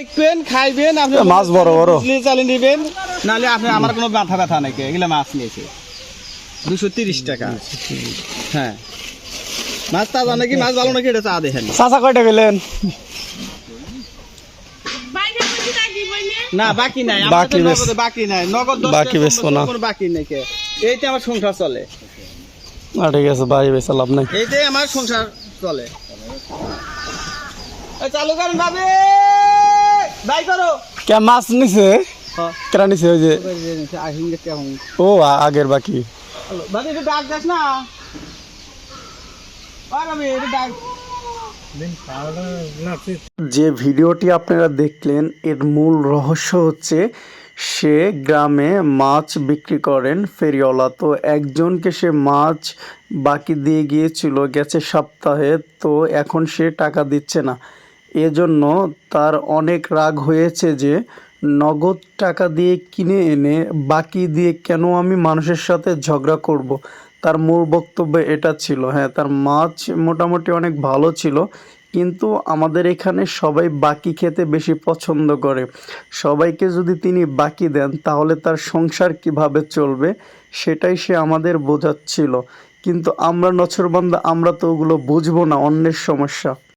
দেখবেন খাইবেন আপনি মাছ বড় বড়। চালিয়ে নেবেন নাহলে আপনি আমার কোনো মাথা ব্যথা নাকি এগুলো মাছ নিয়েছে। দুশো তিরিশ টাকা। হ্যাঁ। মাছ তাজা নাকি? মাছ ভালো নাকি? এটা চা দেখেন। চাচা কয়টা গেলেন না বাকি নাই। বাকি বাকি নাই। নগদ বাকি বেচবো না। কোনো বাকি নাই কে। এইতে আমার সংসার চলে। না ঠিক আছে ভাই লাভ নাই। এইটাই আমার সংসার চলে। চালু করেন ভাবি! কে মাছ নিছে? কেরা নিছে ওই যে? ও আগের বাকি। ডাক না। ডাক যে ভিডিওটি আপনারা দেখলেন এর মূল রহস্য হচ্ছে সে গ্রামে মাছ বিক্রি করেন ফেরিওয়ালা। তো একজনকে সে মাছ বাকি দিয়ে গিয়েছিল গেছে সপ্তাহে তো এখন সে টাকা দিচ্ছে না। এজন্য তার অনেক রাগ হয়েছে যে, নগদ টাকা দিয়ে কিনে এনে বাকি দিয়ে কেন আমি মানুষের সাথে ঝগড়া করব। তার মূল বক্তব্য এটা ছিল। হ্যাঁ তার মাছ মোটামুটি অনেক ভালো ছিল, কিন্তু আমাদের এখানে সবাই বাকি খেতে বেশি পছন্দ করে। সবাইকে যদি তিনি বাকি দেন, তাহলে তার সংসার কীভাবে চলবে, সেটাই সে আমাদের বোঝাচ্ছিল। কিন্তু আমরা নছরবান্দা আমরা তো ওগুলো বুঝব না, অন্যের সমস্যা।